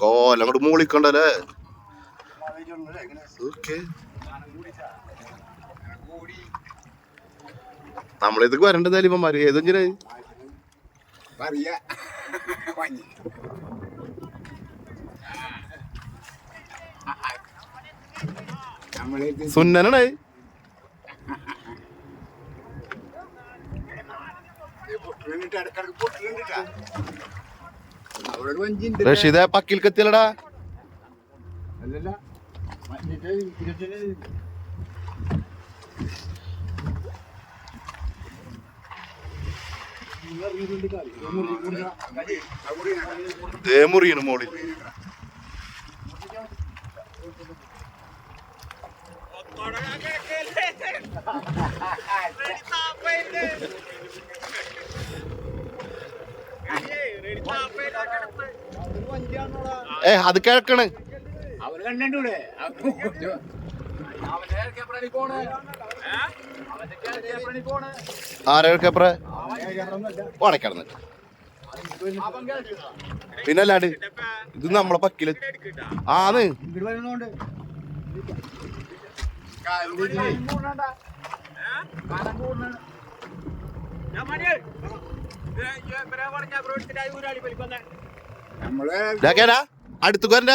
കോലം അങ്ങോട്ട് മൂളിക്കണ്ടല്ലേ? ഓക്കെ. നമ്മളിതൊക്കെ വരേണ്ടതായാലും ഇവന്മാര്. നമ്മളേക്ക് സുന്നനാണ്. പൊട്ടുന്നുണ്ട് ഇടക്കിടക്ക് വഞ്ചിണ്ട് റഷീദ പക്കിൽ എത്തിയല്ലടാ മുറിയാണ് മോളിൽ ഏ അത് കേൾക്കണ്. ആരൊക്കെ വടക്കടന്ന് പിന്നെ അല്ലാണ്ട് ഇത് നമ്മളെ പക്കിൽ. ആന്ന്. നമ്മൾ ഇതാക്കേടാ അടുത്ത് വരണ്ട